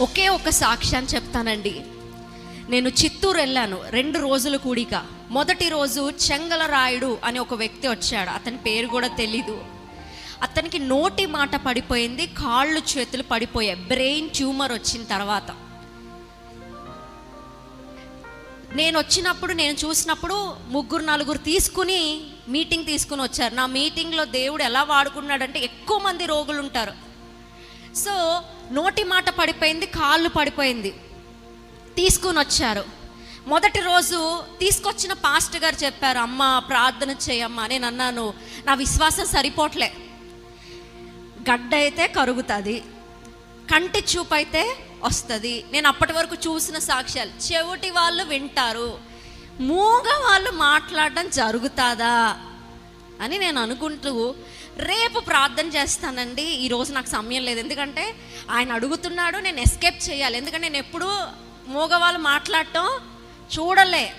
ఒకే ఒక సాక్ష్యాన్ని చెప్తానండి. నేను చిత్తూరు వెళ్ళాను రెండు రోజులు కూడిక. మొదటి రోజు చెంగలరాయుడు అని ఒక వ్యక్తి వచ్చాడు అతని పేరు కూడా తెలీదు. అతనికి నోటి మాట పడిపోయింది కాళ్ళు చేతులు పడిపోయాయి బ్రెయిన్ ట్యూమర్ వచ్చిన తర్వాత. నేను వచ్చినప్పుడు నేను చూసినప్పుడు ముగ్గురు నలుగురు తీసుకుని మీటింగ్ తీసుకుని వచ్చారు. నా మీటింగ్లో దేవుడు ఎలా వాడుకున్నాడంటే ఎక్కువ మంది రోగులు ఉంటారు. సో నోటి మాట పడిపోయింది కాళ్ళు పడిపోయింది. తీసుకుని వచ్చారు. మొదటి రోజు తీసుకొచ్చిన పాస్టర్ గారు చెప్పారు అమ్మ ప్రార్థన చేయమ్మా. నేను అన్నాను నా విశ్వాసం సరిపోట్లే. గడ్డ అయితే కరుగుతుంది కంటి చూపు అయితే వస్తుంది. నేను అప్పటి వరకు చూసిన సాక్ష్యాలు. చెవిటి వాళ్ళు వింటారు మూగ వాళ్ళు మాట్లాడడం జరుగుతుందా అని నేను అనుకుంటూ రేపు ప్రార్థన చేస్తానండి. ఈరోజు నాకు సమయం లేదు. ఎందుకంటే ఆయన అడుగుతున్నాడు నేను ఎస్కేప్ చేయాలి. ఎందుకంటే నేను ఎప్పుడూ మూగవాళ్ళు మాట్లాడటం చూడలే.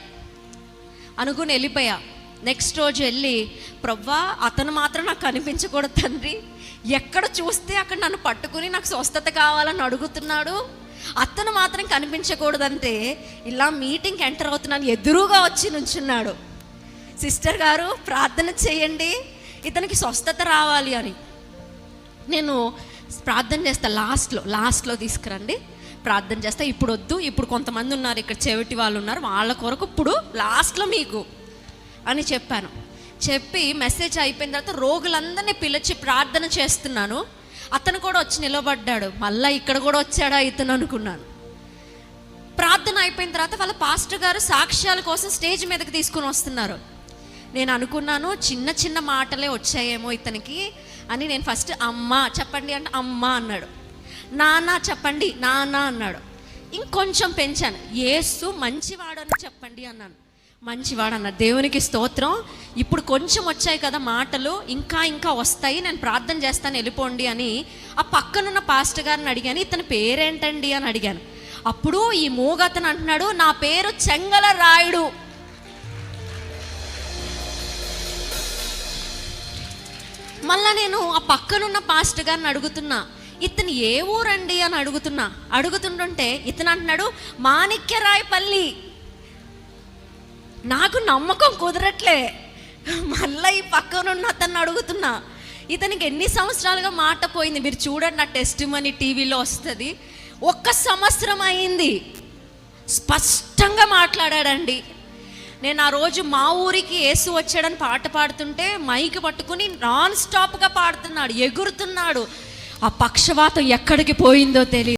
అనుకుని వెళ్ళిపోయా. నెక్స్ట్ రోజు వెళ్ళి ప్రవ్వా అతను మాత్రం నాకు కనిపించకూడదు తండ్రి. ఎక్కడ చూస్తే అక్కడ నన్ను పట్టుకుని నాకు స్వస్థత కావాలని అడుగుతున్నాడు. అతను మాత్రం కనిపించకూడదంటే ఇలా మీటింగ్కి ఎంటర్ అవుతున్నాను. ఎదురుగా వచ్చి నుంచున్నాడు. సిస్టర్ గారు ప్రార్థన చేయండి. ఇతనికి స్వస్థత రావాలి అని. నేను ప్రార్థన చేస్తా లాస్ట్లో లాస్ట్లో తీసుకురండి. ప్రార్థన చేస్తా ఇప్పుడు వద్దు ఇప్పుడు కొంతమంది ఉన్నారు ఇక్కడ చెవిటి వాళ్ళు ఉన్నారు వాళ్ళ కొరకు ఇప్పుడు లాస్ట్లో మీకు అని చెప్పాను. చెప్పి మెసేజ్ అయిపోయిన తర్వాత రోగులందరినీ పిలిచి ప్రార్థన చేస్తున్నాను. అతను కూడా వచ్చి నిలబడ్డాడు. మళ్ళీ ఇక్కడ కూడా వచ్చాడా ఇతను అనుకున్నాను. ప్రార్థన అయిపోయిన తర్వాత వాళ్ళ పాస్టర్ గారు సాక్ష్యాల కోసం స్టేజ్ మీదకి తీసుకుని వస్తున్నారు. నేను అనుకున్నాను చిన్న చిన్న మాటలే వచ్చాయేమో ఇతనికి అని నేను ఫస్ట్ అమ్మ చెప్పండి అంటే అమ్మ అన్నాడు. నాన్న చెప్పండి నాన్న అన్నాడు. ఇంకొంచెం పెంచాను. ఏసు మంచివాడని చెప్పండి అన్నాను. మంచివాడు అన్న దేవునికి స్తోత్రం. ఇప్పుడు కొంచెం వచ్చాయి కదా మాటలు ఇంకా ఇంకా వస్తాయి నేను ప్రార్థన చేస్తాను వెళ్ళిపోండి అని ఆ పక్కనున్న పాస్టర్ గారిని అడిగాను. ఇతని పేరేంటండి అని అడిగాను. అప్పుడు ఈ మూగతను అంటున్నాడు నా పేరు చెంగల రాయుడు మళ్ళా నేను ఆ పక్కనున్న పాస్టర్ గారిని అడుగుతున్నా ఇతను ఏ ఊరండి? అని అడుగుతున్నా. అడుగుతుంటుంటే ఇతను అంటున్నాడు మాణిక్యరాయపల్లి. నాకు నమ్మకం కుదరట్లే. మళ్ళీ ఈ పక్కనున్న అతన్ని అడుగుతున్నా. ఇతనికి ఎన్ని సంవత్సరాలుగా మాట పోయింది? మీరు చూడండి నా టెస్ట్ మనీ టీవీలో వస్తుంది. ఒక్క సంవత్సరం అయింది. స్పష్టంగా మాట్లాడాడండి. నేను ఆ రోజు మా ఊరికి యేసు వచ్చాడని పాట పాడుతుంటే మైక్ పట్టుకుని నాన్ స్టాప్గా పాడుతున్నాడు ఎగురుతున్నాడు. ఆ పక్షవాతం ఎక్కడికి పోయిందో తెలియదు